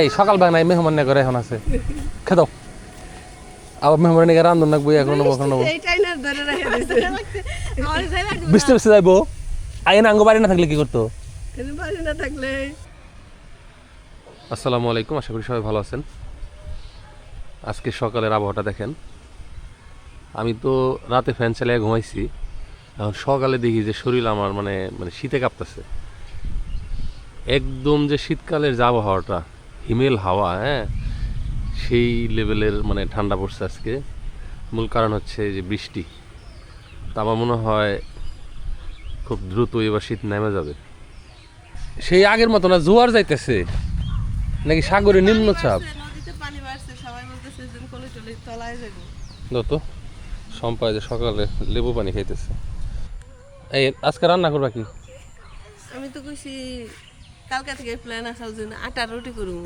এই সকাল বাগ নাই মেহমান না করে এখন আছে। খেতো আবার মেহমান নিয়ে রান্ধন নাকবো এখন নেব এখন নেব। এইটাই না ধরে রেখে দিছে। বৃষ্টি বৃষ্টি যাইবো। আইন আঙ্গ বাড়ি না থাকলে কি করতো? বাড়ি না থাকলে। আসসালামু আলাইকুম আশা করি সবাই ভালো আছেন। আজকে সকালের আবহাওয়াটা দেখেন। আমি তো রাতে ফ্যান চালিয়ে ঘুমাইছি। এখন সকালে দেখি যে শরীর আমার মানে মানে শীতে কাঁপতেছে। একদম যে শীতকালের যে আবহাওয়াটা হিমেল হাওয়া হ্যাঁ? সেই লেভেলের মানে ঠান্ডা পড়ছে আজকে। মূল কারণ হচ্ছে যে বৃষ্টি। তা আমার মনে হয় খুব দ্রুত এবার শীত নেমে যাবে। সেই আগের মতো না জোয়ার যাইতেছে। নাকি সাগরে নিম্নচাপ। যত সম্পায় যে সকালে লেবু পানি খাইতেছে। এই আজকে রান্না করবা কি? আমি তো কইছি কালকা থেকে প্ল্যান আসার জন্য আটা রুটি করব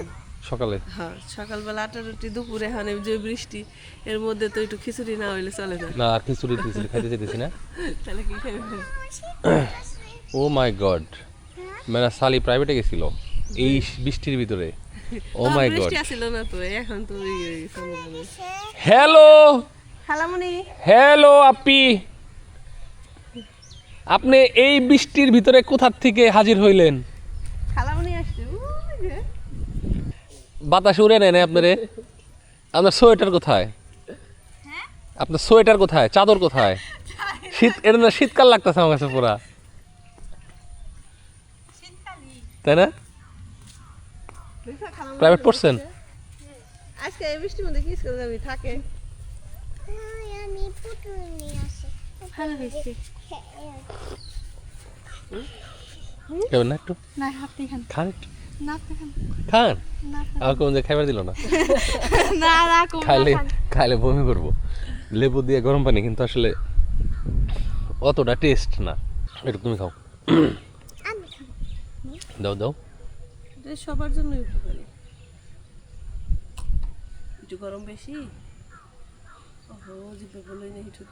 সকালে? হ্যাঁ সকালবেলা আটা রুটি দুপুরে এখন যে বৃষ্টি এর মধ্যে তো একটু খিচুড়ি না হইলে চলে না। না আর খিচুড়ি খাইতে চাইতেছি না। তাহলে কি খাবে ও মাই গড মেরা সালি প্রাইভেটে গেছিল এই বৃষ্টির ভিতরে। ও মাই গড বৃষ্টি আসিল না তো এখন তো। হ্যালো খালামণি হ্যালো আপি। আপনি এই বৃষ্টির ভিতরে কোথার থেকে হাজির হইলেন খালামণি আসছে ওই যে। বাতাস উড়ে নেন আপনারে? আপনার সোয়েটার কোথায়? আপনার সোয়েটার কোথায়? চাদর কোথায়? শীত এটা না শীতকাল লাগতেছে আমার কাছে পুরা। তাই না? প্রাইভেট পড়ছেন? আজকে এই বৃষ্টির মধ্যে কি করে যাবি? থাকে। আমি পুতুল নিয়ে আসি। ভালো হয়েছে। খাবেন না একটু? না আপনি খান। খান একটু। খান? আর কোন যে খাইবার দিল না? না না খাইলে খাইলে বমি করব। লেবু দিয়ে গরম পানি কিন্তু আসলে অতটা টেস্ট না। একটু তুমি খাও। দাও দাও। এটা সবার জন্য উপকারী। একটু গরম বেশি? ওহো জিপে বলে নেই ঠিক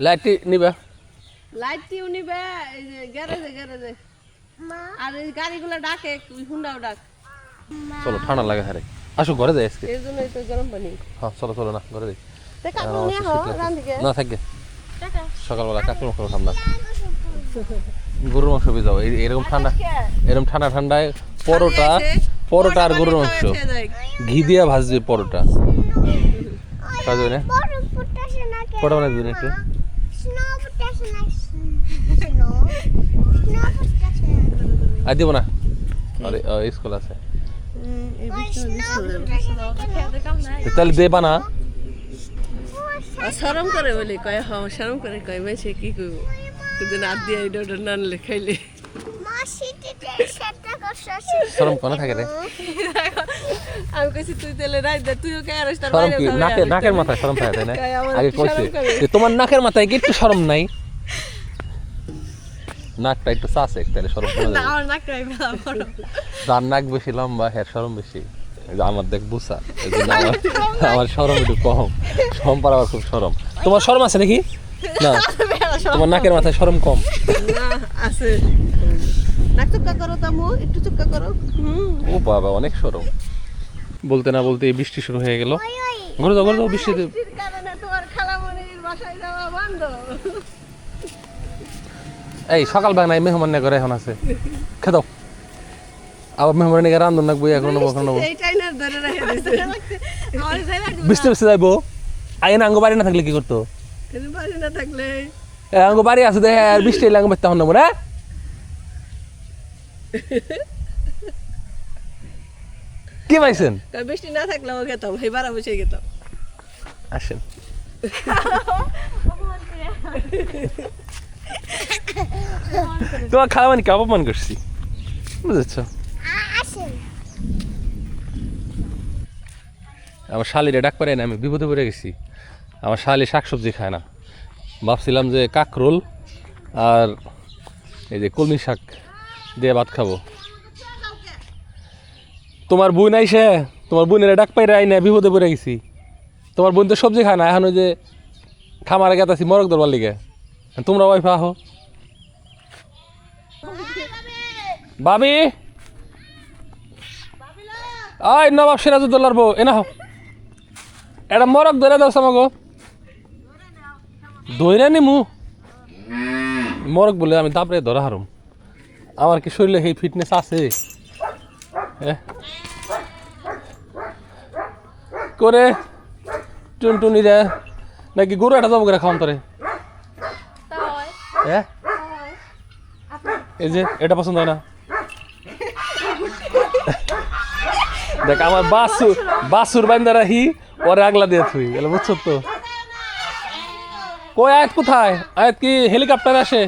লাইটটি নিবা। লাইট টিউ নিবে এই যে গ্যারেজে গ্যারেজে। আর এই গাড়িগুলো ডাকে হুন্ডাও ডাক। চলো ঠান্ডা লাগে হারে। আসো ঘরে যাই আজকে। এর জন্যই তো গরম পানি। হ্যাঁ চলো চলো না ঘরে যাই। না থাকবে সকালবেলা কাকুর মাংস খাম না গরুর মাংস যাও এরকম ঠান্ডা এরকম ঠান্ডা ঠান্ডায় পরোটা পরোটা আর গরুর মাংস। ঘি দিয়ে ভাজবে পরোটা। না? না পরোটা বানাই দিবেন একটু? আর দিব না। আরে স্কুল আছে। তাহলে দেবা না। শরম করে বলি কয় হ শরম করে কয় মেছে কি কইব? কিন্তু না দিয়ে এটা ওটা না আনলে খাইলে। মা সিটিতে সেটা করছে শরম কোনা থাকে রে। আমি কইছি তুই তাহলে রাই দে তুইও কে তার বাইরে কি? নাকের নাকের মাথায় শরম থাকে তাই না? আগে কইছে শরম? যে তোমার নাকের মাথায় কি একটু শরম নাই? নাকটা একটু চাষে তাহলে শরম না আমার বড়। যার নাক বেশি লম্বা হ্যাঁ শরম বেশি। আমার দেখ বুসা আমার আমার শরম একটু কম। সম্পার আবার খুব শরম। তোমার শরম আছে নাকি? না। তোমার নাকের মাথায় শরম কম। না আছে। নাক চুক্কা করো তামু একটু চুক্কা করো। ও বাবা অনেক শরম। বলতে না বলতে বৃষ্টি শুরু হয়ে গেল। ঘরে যাও ঘরে যাও বৃষ্টিতে। এই সকাল বাগ নাই মেহমান না করে এখন আছে। খেদাও আবার মেহমান নিয়ে রান্ধন নাকবো এখন নেব এখন নেব। বৃষ্টি বৃষ্টি যাইবো। আইন আঙ্গ বাড়ি না থাকলে কি করতো? কিন্তু বাড়ি না থাকলে। এ, আঙ্গ বাড়ি আছে দেখে আর বৃষ্টি এলে আঙ্গ বাড়তে হন নেব না কি পাইছেন? বৃষ্টি না থাকলেও গেতাম সেই বারা বসে গেতাম। আসেন। তোমার খাওয়া মানে কি? অপমান করছি। বুঝেছ? আসেন আমার শালিরে ডাক পারে না আমি বিপদে পড়ে গেছি। আমার শালি শাকসবজি খায় না। ভাবছিলাম যে কাকরোল আর এই যে কলমি শাক দিয়ে ভাত খাব। তোমার বোন আইসে, তোমার বোনের ডাক পাইরে আই না বিপদে পড়ে গেছি। তোমার বোন তো সবজি খায় না, এখন ওই যে খামারে গেতাছি মরক দরবার লিগে। তোমরা ওয়াইফা আহো ভাবি! আয়, নবাব সিরাজউদ্দৌলার বউ, এনা হও। এটা মরক ধরে দাও সামাগো দইরা নিমু। মরক বলে আমি দাবরে ধরা হারুম। আমার কি শরীরে সেই ফিটনেস আছে? করে টুনটুনি রে নাকি গরু একটা যাব করে খাওয়ান তোরে? হ্যাঁ এই যে এটা পছন্দ হয় না। দেখ আমার বাসুর বাসুর বাইন্দা রাহি পরে আগলা দিয়ে থুই এলে বুঝছ তো? কই আয়াত কোথায়? আয়াত কি হেলিকপ্টার আসে?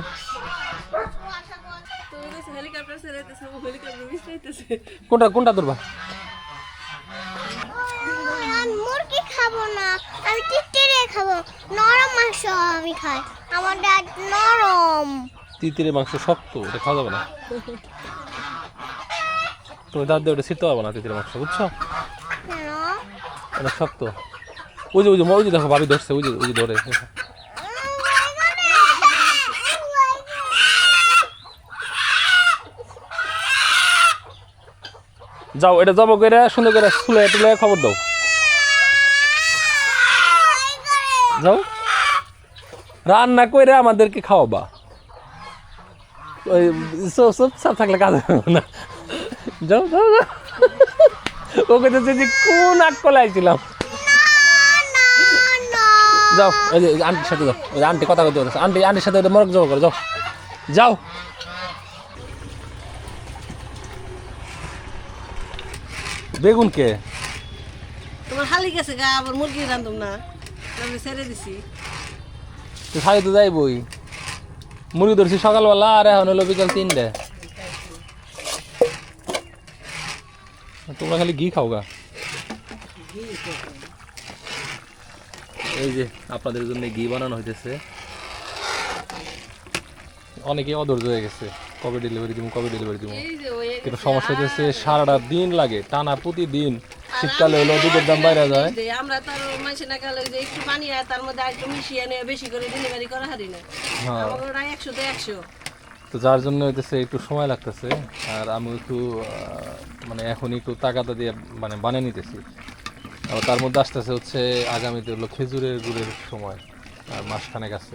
কোনটা কোনটা আমি মুরগি খাব না আমি টিকটিরে খাব। নরম মাংস আমি খাই। আমার দাঁত নরম। তিতিরের মাংস শক্ত এটা খাওয়া যাবে না। তুমি দাঁত দিয়ে ওটা ছিটতে পারব না তিতিরের মাংস বুঝছ? এটা শক্ত। ওই যে ওই যে ওই যে দেখো ভাবি ধরছে ওই যে ওই যে ধরে। যাও, এটা যাব করে সুন্দর করে ফুলে টুলে খবর দাও। যাও। রান্না করে আমাদেরকে খাওয়াবা। ওই সব সব সব থাকলে কাজ হবে না। যাও যাও যাও। ও কোন আক কলাইছিলাম যাও ওই যে, আন্টির সাথে যাও। ওই আন্টি কথা বলতেছে। আন্টি, আন্টির সাথে মরক জমা করো, যাও। যাও। বেগুন কে তোমার হালি গেছে গা আবার মুরগি রান্ধুম না। আমি ছেড়ে দিছি। তুই খাই তো যাইবই। মুরগি ধরছি সকালবেলা আর এখন হলো বিকাল তিনটে। তোমরা খালি ঘি খাও গা। এই যে আপনাদের জন্য ঘি বানানো হইতেছে। অনেকে অধৈর্য হয়ে গেছে। কবে ডেলিভারি দিব কবে ডেলিভারি দিব? কিন্তু সমস্যা হইতেছে সারাটা দিন লাগে টানা প্রতিদিন শীতকালে হলো দুধের দাম বাইরে যায়। আমরা তার মাসে না কালে যে একটু পানি আর তার মধ্যে একটু মিশিয়ে নিয়ে বেশি করে ডেলিভারি করা হারি না। হ্যাঁ। একশো তো একশো তো যার জন্য হইতেছে একটু সময় লাগতেছে আর আমি একটু মানে এখন একটু তাকাতা দিয়ে মানে বানিয়ে নিতেছি। আর তার মধ্যে আসতেছে হচ্ছে আগামীতে হলো খেজুরের গুড়ের সময় আর মাসখানেক আছে।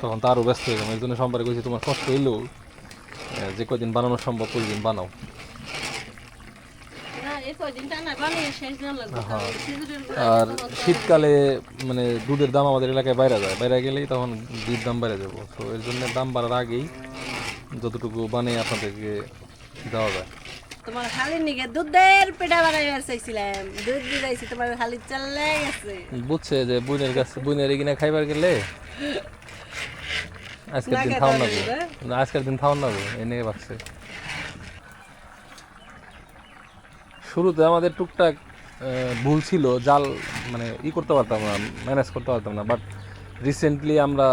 তখন তো আরও ব্যস্ত হয়ে যাব এর জন্য সম্পর্কে কইছি তোমার কষ্ট হইলেও যে কদিন বানানো সম্ভব ওই দিন বানাও। হ্যাঁ। আর শীতকালে মানে দুধের দাম আমাদের এলাকায় বাইরে যায় বাইরে গেলেই তখন দুধ দাম বাইরে যাব। তো এর জন্য দাম বাড়ার আগেই যতটুকু বানিয়ে আপনাদেরকে দেওয়া যায়। তোমার হালির দুধের পেটা বানাইবার চাইছিলাম। দুধ তোমার হালি চলে গেছে বুঝছে যে বুনের কাছে বুনের এগিনে খাইবার গেলে আজকের দিন খাওয়ান না হবে, না আজকের দিন খাওয়ান না এনে ভাবছে। শুরুতে আমাদের টুকটাক ভুল ছিল জাল মানে ই করতে পারতাম না ম্যানেজ করতে পারতাম না বাট রিসেন্টলি আমরা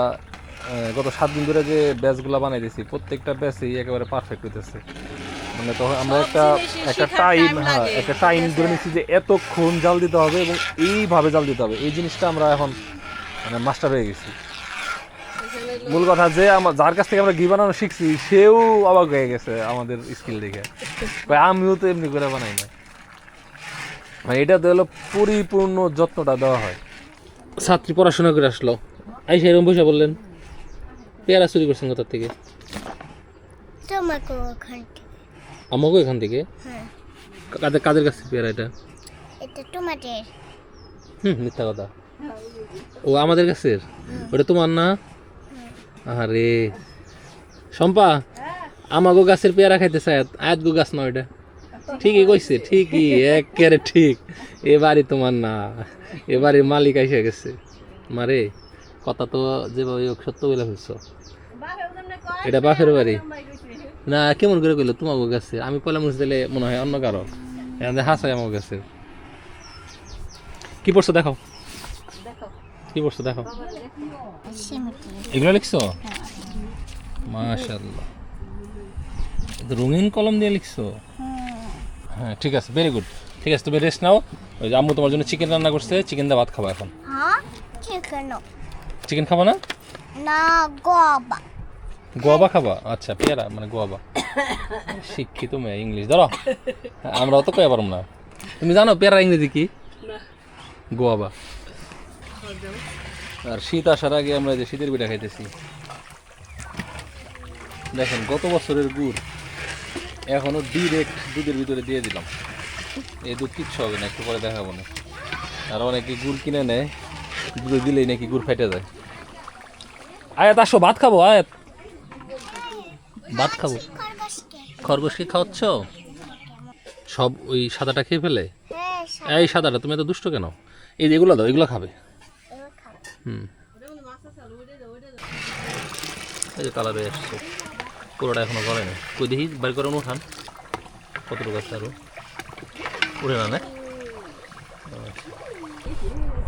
গত সাত দিন ধরে যে ব্যাচগুলো বানাই দিয়েছি প্রত্যেকটা ব্যাচই একেবারে পারফেক্ট হইতেছে। মানে তখন আমরা একটা একটা টাইম হ্যাঁ একটা টাইম ধরে নিচ্ছি যে এতক্ষণ জাল দিতে হবে এবং এইভাবে জাল দিতে হবে। এই জিনিসটা আমরা এখন মানে মাস্টার হয়ে গেছি। মূল কথা যে আমার যার কাছ থেকে আমরা ঘি বানানো শিখছি সেও অবাক হয়ে গেছে আমাদের স্কিল দেখে। আমিও তো এমনি করে বানাই না মানে এটাতে হলো পরিপূর্ণ যত্নটা দেওয়া হয়। ছাত্রী পড়াশোনা করে আসলো। আইসা এরকম বসে বললেন পেয়ারা চুরি করছেন কোথার থেকে? আমাকেও এখান থেকে? হ্যাঁ। কাদের কাদের কাছে পেয়ারা এটা? এটা টমাটের হুম মিথ্যা কথা। ও আমাদের কাছে ওটা তোমার না? আরে শম্পা, আমাগো গাছের পেয়ারা খাইতে চায় আয়াত গো গাছ না ওইটা? ঠিকই কইছে, ঠিকই, একেবারে ঠিক। এবারই তোমার না এবারে মালিক এসে গেছে। মারে, কথা তো যেভাবে হোক সত্য বলে ফেলছো। এটা বাপের বাড়ি। না, কেমন করে কইলো তোমাকে গেছে? আমি পয়লা মুছ দিলে মনে হয় অন্য কারও। হাসাই আমার কাছে কি পড়ছো দেখাও। কি পড়ছো দেখাও এগুলো লিখছো? মাশাল্লাহ রঙিন কলম দিয়ে লিখছো? হ্যাঁ। ঠিক আছে ভেরি গুড ঠিক আছে তুমি রেস্ট নাও। ওই যে আম্মু তোমার জন্য চিকেন রান্না করছে চিকেন দিয়ে ভাত খাব এখন। হ্যাঁ? চিকেন চিকেন খাব না? না গোবা গোয়াবা খাবা? আচ্ছা পেয়ারা মানে গোয়াবা। শিক্ষিত মেয়ে ইংলিশ। ধরো আমরাও তো কয়ে পারম না। তুমি জানো পেয়ারা ইংরেজি কি? গোয়াবা। আর শীত আসার আগে আমরা যে শীতের পিঠা খাইতেছি। দেখেন গত বছরের গুড় এখনও ডিরেক্ট দুধের ভিতরে দিয়ে দিলাম। এই দুধ কিচ্ছু হবে না একটু পরে দেখাবো না। আর অনেকে গুড় কিনে নেয় দুধে দিলেই নাকি গুড় ফেটে যায়। আয়াত আসো ভাত খাব আয়াত। ভাত খাব? খরগোশকে খাওয়াচ্ছ? সব ওই সাদাটা খেয়ে ফেলে? হ্যাঁ এই সাদাটা তুমি এত দুষ্ট কেন? এই যে এগুলো দাও এগুলো খাব। হুম। এই যে কালারে এসছে পুরোটা এখনও করেনি কই দেখি বাড়ি করে উঠান। কতটুকু আছে আরও? উঠে না না।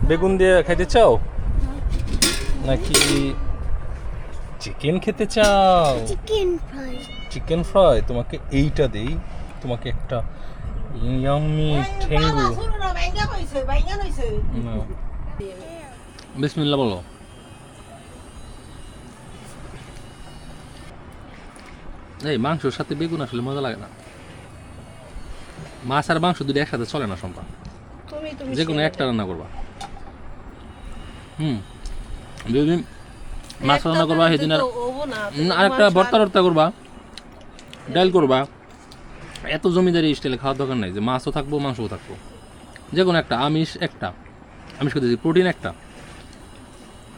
বেগুন দিয়ে খাইতে চাও? নাকি চিকেন খেতে চাও? Chicken fry. Chicken fry? তোমাকে এইটা দেই। তোমাকে একটা ইয়াম্মি ঠেঙ্গু। না। বিসমিল্লাহ বলো। এই মাংসর সাথে বেগুন আসলে মজা লাগে না। মাছ আর মাংস দুটো একসাথে চলে না সম্পা। যে কোনো একটা রান্না করবা। হুম যদি মাছ রান্না করবা সেদিন আর একটা ভর্তা টর্তা করবা ডাল করবা। এত জমিদারি স্টাইলে খাওয়ার দরকার নাই যে মাছও থাকব মাংসও থাকব। যে কোনো একটা আমিষ একটা। আমিষ করতেছি প্রোটিন একটা।